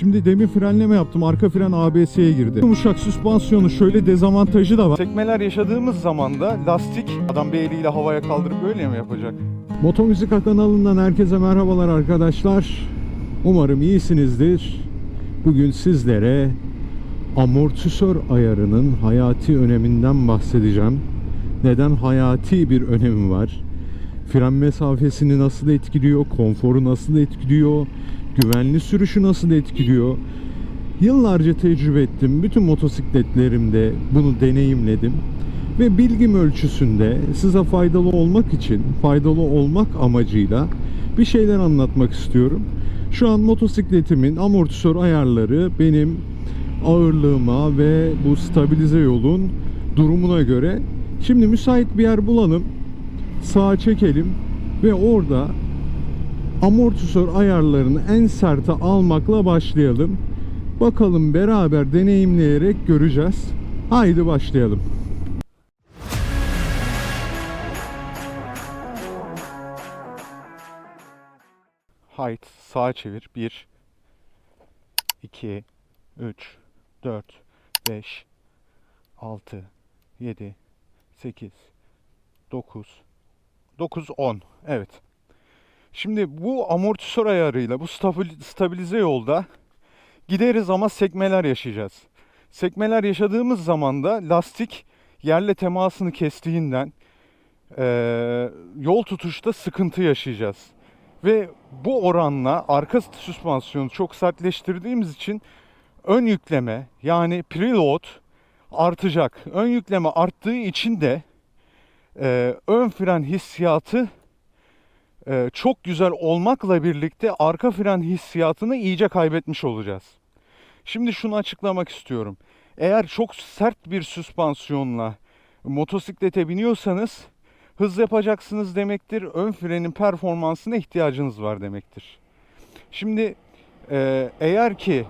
Şimdi demin frenleme yaptım. Arka fren ABS'ye girdi. Yumuşak süspansiyonu şöyle dezavantajı da var. Sekmeler yaşadığımız zaman da lastik adam bir eliyle havaya kaldırıp böyle mi yapacak? Motomüzika kanalından herkese merhabalar arkadaşlar. Umarım iyisinizdir. Bugün sizlere amortisör ayarının hayati öneminden bahsedeceğim. Neden hayati bir önemi var? Fren mesafesini nasıl etkiliyor? Konforu nasıl etkiliyor? Güvenli sürüşü nasıl etkiliyor? Yıllarca tecrübe ettim. Bütün motosikletlerimde bunu deneyimledim. Ve bilgim ölçüsünde size faydalı olmak için, faydalı olmak amacıyla bir şeyler anlatmak istiyorum. Şu an motosikletimin amortisör ayarları benim ağırlığıma ve bu stabilize yolun durumuna göre. Şimdi müsait bir yer bulalım. Sağa çekelim ve orada amortisör ayarlarını en serte almakla başlayalım. Bakalım beraber deneyimleyerek göreceğiz. Haydi başlayalım. Height sağa çevir. 1 2 3 4 5 6 7 8 9 9 10. Evet. Şimdi bu amortisör ayarıyla bu stabil- stabilize yolda gideriz ama sekmeler yaşayacağız. Sekmeler yaşadığımız zaman da lastik yerle temasını kestiğinden eee, yol tutuşta sıkıntı yaşayacağız. Ve bu oranla arka süspansiyonu çok sertleştirdiğimiz için ön yükleme yani preload artacak. Ön yükleme arttığı için de e, ön fren hissiyatı e, çok güzel olmakla birlikte arka fren hissiyatını iyice kaybetmiş olacağız. Şimdi şunu açıklamak istiyorum. Eğer çok sert bir süspansiyonla motosiklete biniyorsanız hız yapacaksınız demektir. Ön frenin performansına ihtiyacınız var demektir. Şimdi e, eğer ki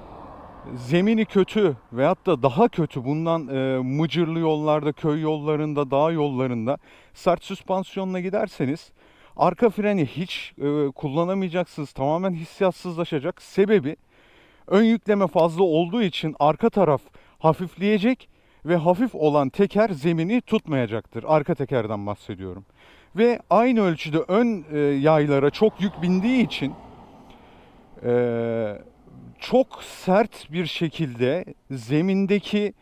zemini kötü veyahut da daha kötü bundan e, mıcırlı yollarda, köy yollarında, dağ yollarında sert süspansiyonla giderseniz arka freni hiç e, kullanamayacaksınız. Tamamen hissiyatsızlaşacak. Sebebi ön yükleme fazla olduğu için arka taraf hafifleyecek ve hafif olan teker zemini tutmayacaktır. Arka tekerden bahsediyorum. Ve aynı ölçüde ön e, yaylara çok yük bindiği için e, çok sert bir şekilde zemindeki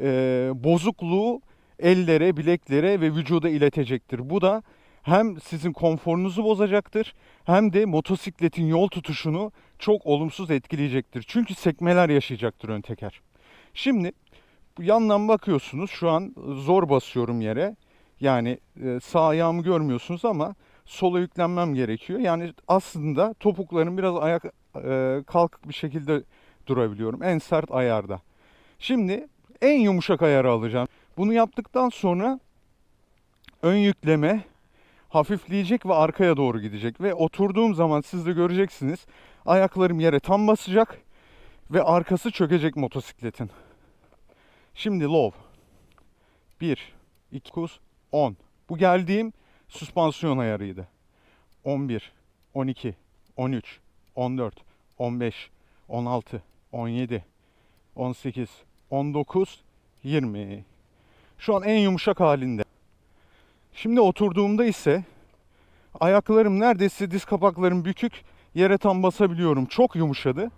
e, bozukluğu ellere, bileklere ve vücuda iletecektir. Bu da hem sizin konforunuzu bozacaktır hem de motosikletin yol tutuşunu çok olumsuz etkileyecektir. Çünkü sekmeler yaşayacaktır ön teker. Şimdi yandan bakıyorsunuz şu an zor basıyorum yere. Yani e, sağ ayağımı görmüyorsunuz ama sola yüklenmem gerekiyor. Yani aslında topuklarım biraz ayak e, kalkık bir şekilde durabiliyorum. En sert ayarda. Şimdi en yumuşak ayarı alacağım. Bunu yaptıktan sonra ön yükleme hafifleyecek ve arkaya doğru gidecek. Ve oturduğum zaman siz de göreceksiniz. Ayaklarım yere tam basacak ve arkası çökecek motosikletin. Şimdi low. 1, 2, 9, 10. Bu geldiğim süspansiyon ayarıydı. 11, 12, 13, 14, 15, 16, 17, 18, 19, 20. Şu an en yumuşak halinde. Şimdi oturduğumda ise ayaklarım neredeyse diz kapaklarım bükük yere tam basabiliyorum. Çok yumuşadı.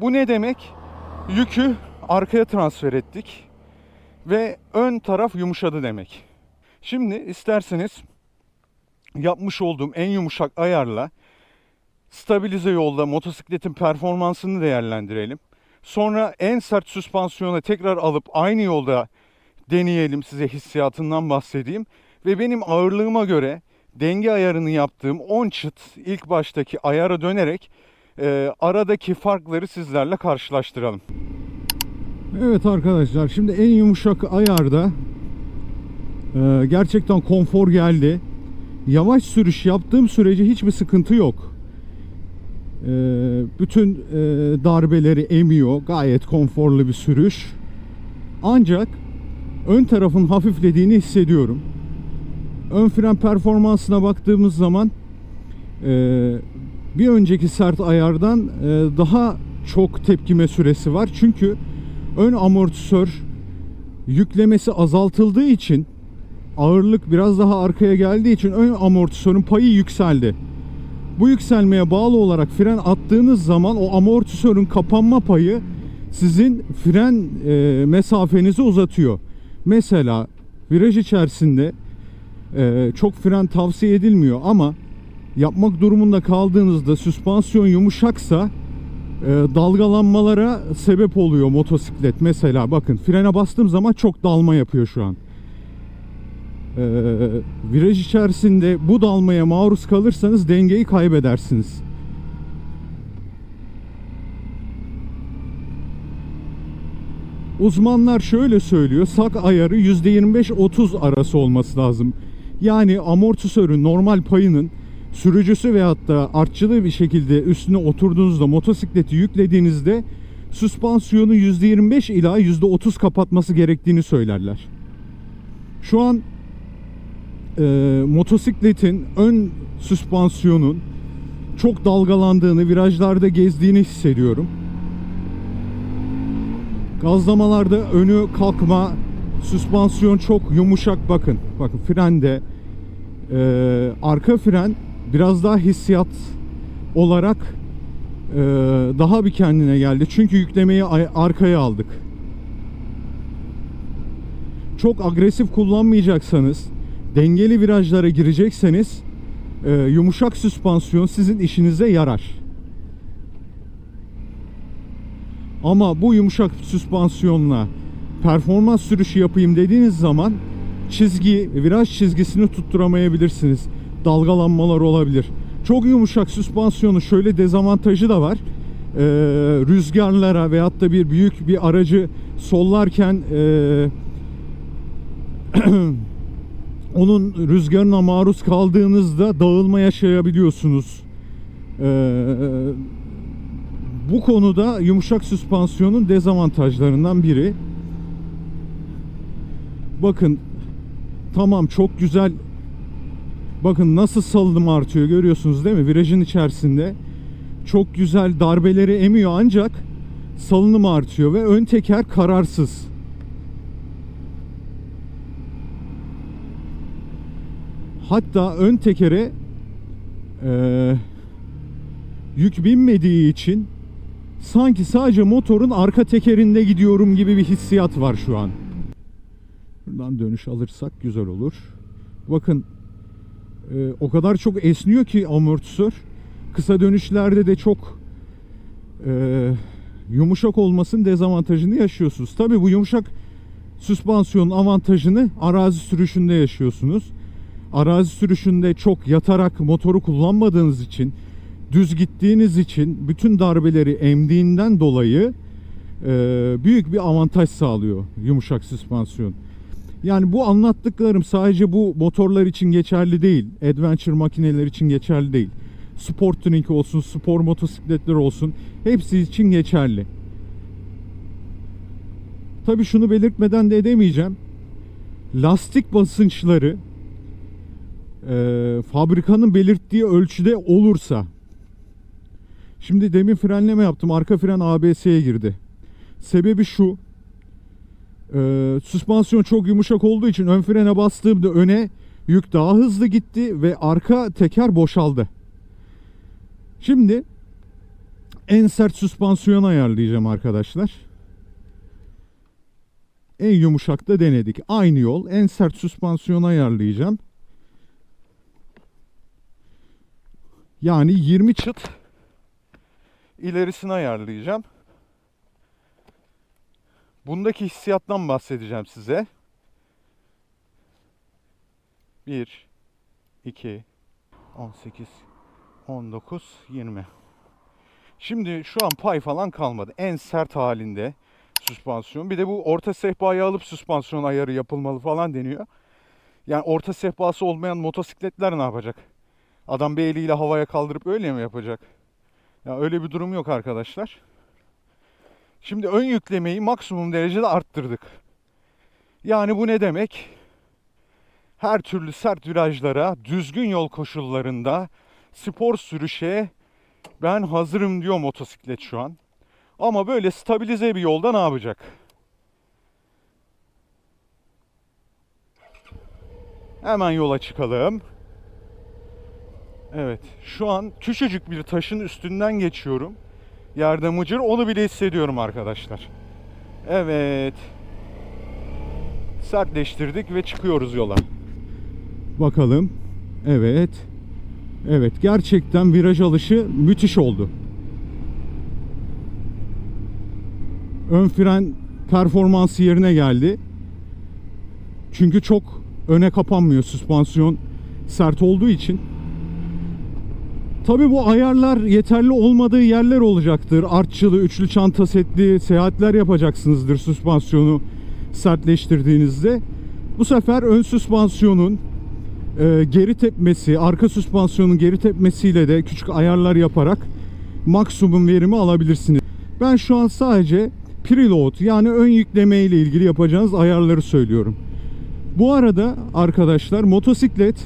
Bu ne demek? Yükü arkaya transfer ettik ve ön taraf yumuşadı demek. Şimdi isterseniz yapmış olduğum en yumuşak ayarla stabilize yolda motosikletin performansını değerlendirelim. Sonra en sert süspansiyona tekrar alıp aynı yolda deneyelim size hissiyatından bahsedeyim. Ve benim ağırlığıma göre denge ayarını yaptığım 10 çıt ilk baştaki ayara dönerek e, aradaki farkları sizlerle karşılaştıralım. Evet arkadaşlar şimdi en yumuşak ayarda e, gerçekten konfor geldi. Yavaş sürüş yaptığım sürece hiçbir sıkıntı yok. E, bütün e, darbeleri emiyor. Gayet konforlu bir sürüş. Ancak ön tarafın hafiflediğini hissediyorum. Ön fren performansına baktığımız zaman e, bir önceki sert ayardan e, daha çok tepkime süresi var. Çünkü ön amortisör yüklemesi azaltıldığı için ağırlık biraz daha arkaya geldiği için ön amortisörün payı yükseldi. Bu yükselmeye bağlı olarak fren attığınız zaman o amortisörün kapanma payı sizin fren e, mesafenizi uzatıyor. Mesela viraj içerisinde e, çok fren tavsiye edilmiyor ama yapmak durumunda kaldığınızda süspansiyon yumuşaksa e, dalgalanmalara sebep oluyor motosiklet. Mesela bakın frene bastığım zaman çok dalma yapıyor şu an. E, viraj içerisinde bu dalmaya maruz kalırsanız dengeyi kaybedersiniz. Uzmanlar şöyle söylüyor. Sak ayarı %25-30 arası olması lazım. Yani amortisörün normal payının sürücüsü veyahut da artçılı bir şekilde üstüne oturduğunuzda motosikleti yüklediğinizde süspansiyonu %25 ila %30 kapatması gerektiğini söylerler. Şu an e, motosikletin ön süspansiyonun çok dalgalandığını, virajlarda gezdiğini hissediyorum. Gazlamalarda önü kalkma, süspansiyon çok yumuşak bakın. Bakın frende e, arka fren biraz daha hissiyat olarak e, daha bir kendine geldi. Çünkü yüklemeyi ay- arkaya aldık. Çok agresif kullanmayacaksanız, dengeli virajlara girecekseniz e, yumuşak süspansiyon sizin işinize yarar. Ama bu yumuşak süspansiyonla performans sürüşü yapayım dediğiniz zaman çizgi, viraj çizgisini tutturamayabilirsiniz. Dalgalanmalar olabilir. Çok yumuşak süspansiyonun şöyle dezavantajı da var. Ee, rüzgarlara veyahut da bir büyük bir aracı sollarken ee, onun rüzgarına maruz kaldığınızda dağılma yaşayabiliyorsunuz. Ee, bu konuda yumuşak süspansiyonun dezavantajlarından biri. Bakın tamam çok güzel bakın nasıl salınım artıyor görüyorsunuz değil mi? Virajın içerisinde çok güzel darbeleri emiyor ancak salınım artıyor ve ön teker kararsız. Hatta ön tekere eee yük binmediği için sanki sadece motorun arka tekerinde gidiyorum gibi bir hissiyat var şu an. Buradan dönüş alırsak güzel olur. Bakın e, o kadar çok esniyor ki amortisör. Kısa dönüşlerde de çok e, yumuşak olmasının dezavantajını yaşıyorsunuz. Tabi bu yumuşak süspansiyonun avantajını arazi sürüşünde yaşıyorsunuz. Arazi sürüşünde çok yatarak motoru kullanmadığınız için düz gittiğiniz için bütün darbeleri emdiğinden dolayı e, büyük bir avantaj sağlıyor yumuşak süspansiyon. Yani bu anlattıklarım sadece bu motorlar için geçerli değil. Adventure makineler için geçerli değil. Sport tuning olsun, spor motosikletler olsun hepsi için geçerli. Tabi şunu belirtmeden de edemeyeceğim. Lastik basınçları e, fabrikanın belirttiği ölçüde olursa Şimdi demin frenleme yaptım. Arka fren ABS'ye girdi. Sebebi şu. E, süspansiyon çok yumuşak olduğu için ön frene bastığımda öne yük daha hızlı gitti ve arka teker boşaldı. Şimdi en sert süspansiyon ayarlayacağım arkadaşlar. En yumuşak da denedik. Aynı yol. En sert süspansiyon ayarlayacağım. Yani 20 çıt ilerisini ayarlayacağım. Bundaki hissiyattan bahsedeceğim size. 1 2 18 19 20 Şimdi şu an pay falan kalmadı. En sert halinde süspansiyon. Bir de bu orta sehpayı alıp süspansiyon ayarı yapılmalı falan deniyor. Yani orta sehpası olmayan motosikletler ne yapacak? Adam bir eliyle havaya kaldırıp öyle mi yapacak? Ya öyle bir durum yok arkadaşlar. Şimdi ön yüklemeyi maksimum derecede arttırdık. Yani bu ne demek? Her türlü sert virajlara, düzgün yol koşullarında spor sürüşe ben hazırım diyor motosiklet şu an. Ama böyle stabilize bir yolda ne yapacak? Hemen yola çıkalım. Evet, şu an küçücük bir taşın üstünden geçiyorum. Yerde mıcır, onu bile hissediyorum arkadaşlar. Evet. Sertleştirdik ve çıkıyoruz yola. Bakalım. Evet. Evet gerçekten viraj alışı müthiş oldu. Ön fren performansı yerine geldi. Çünkü çok öne kapanmıyor süspansiyon sert olduğu için. Tabi bu ayarlar yeterli olmadığı yerler olacaktır. Artçılı, üçlü çanta setli seyahatler yapacaksınızdır süspansiyonu sertleştirdiğinizde. Bu sefer ön süspansiyonun e, geri tepmesi, arka süspansiyonun geri tepmesiyle de küçük ayarlar yaparak maksimum verimi alabilirsiniz. Ben şu an sadece preload yani ön yükleme ile ilgili yapacağınız ayarları söylüyorum. Bu arada arkadaşlar motosiklet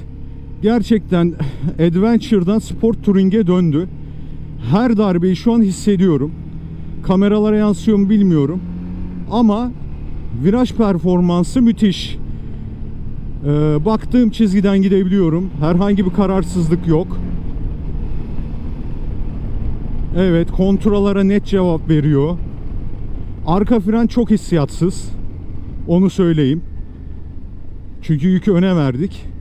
gerçekten adventure'dan sport touring'e döndü. Her darbeyi şu an hissediyorum. Kameralara yansıyor mu bilmiyorum. Ama viraj performansı müthiş. Ee, baktığım çizgiden gidebiliyorum. Herhangi bir kararsızlık yok. Evet, kontralara net cevap veriyor. Arka fren çok hissiyatsız. Onu söyleyeyim. Çünkü yükü öne verdik.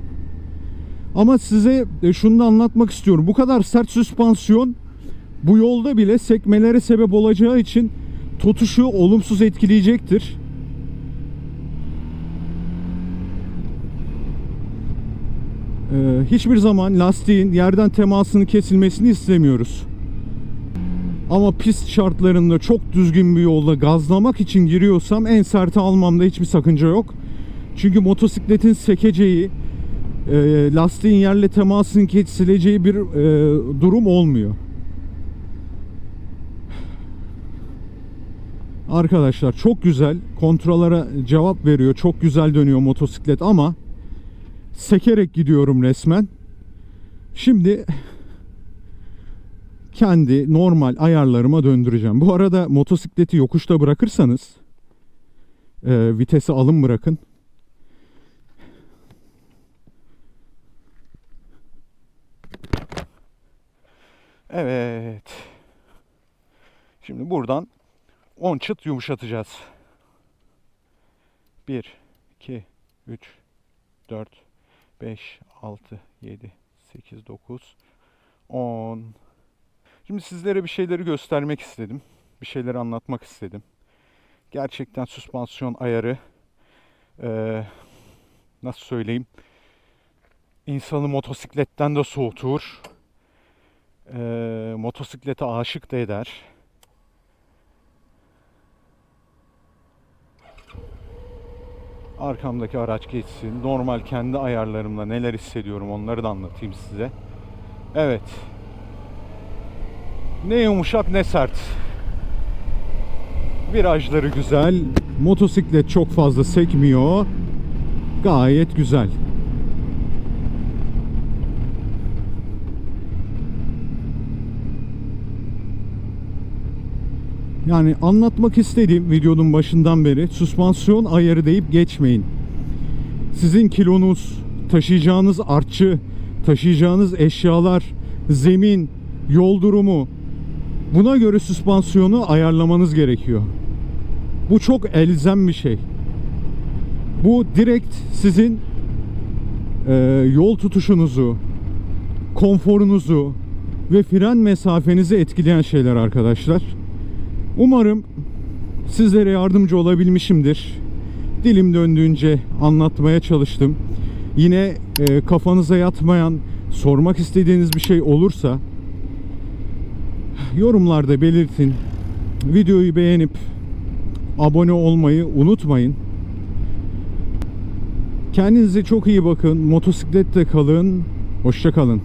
Ama size e, şunu da anlatmak istiyorum. Bu kadar sert süspansiyon bu yolda bile sekmelere sebep olacağı için tutuşu olumsuz etkileyecektir. Ee, hiçbir zaman lastiğin yerden temasını kesilmesini istemiyoruz. Ama pist şartlarında çok düzgün bir yolda gazlamak için giriyorsam en serti almamda hiçbir sakınca yok. Çünkü motosikletin sekeceği, e, lastiğin yerle temasının kesileceği bir e, durum olmuyor. Arkadaşlar çok güzel kontrolara cevap veriyor. Çok güzel dönüyor motosiklet ama sekerek gidiyorum resmen. Şimdi kendi normal ayarlarıma döndüreceğim. Bu arada motosikleti yokuşta bırakırsanız e, vitesi alın bırakın. Evet. Şimdi buradan 10 çıt yumuşatacağız. 1, 2, 3, 4, 5, 6, 7, 8, 9, 10. Şimdi sizlere bir şeyleri göstermek istedim. Bir şeyleri anlatmak istedim. Gerçekten süspansiyon ayarı nasıl söyleyeyim insanı motosikletten de soğutur. Eee motosiklete aşık da eder. Arkamdaki araç geçsin. Normal kendi ayarlarımla neler hissediyorum onları da anlatayım size. Evet. Ne yumuşak ne sert. Virajları. Güzel. Motosiklet çok fazla sekmiyor. Gayet güzel. Yani anlatmak istediğim videonun başından beri süspansiyon ayarı deyip geçmeyin. Sizin kilonuz, taşıyacağınız artçı, taşıyacağınız eşyalar, zemin, yol durumu buna göre süspansiyonu ayarlamanız gerekiyor. Bu çok elzem bir şey. Bu direkt sizin e, yol tutuşunuzu, konforunuzu ve fren mesafenizi etkileyen şeyler arkadaşlar. Umarım sizlere yardımcı olabilmişimdir. Dilim döndüğünce anlatmaya çalıştım. Yine e, kafanıza yatmayan, sormak istediğiniz bir şey olursa yorumlarda belirtin. Videoyu beğenip abone olmayı unutmayın. Kendinize çok iyi bakın. Motosiklette kalın. Hoşça kalın.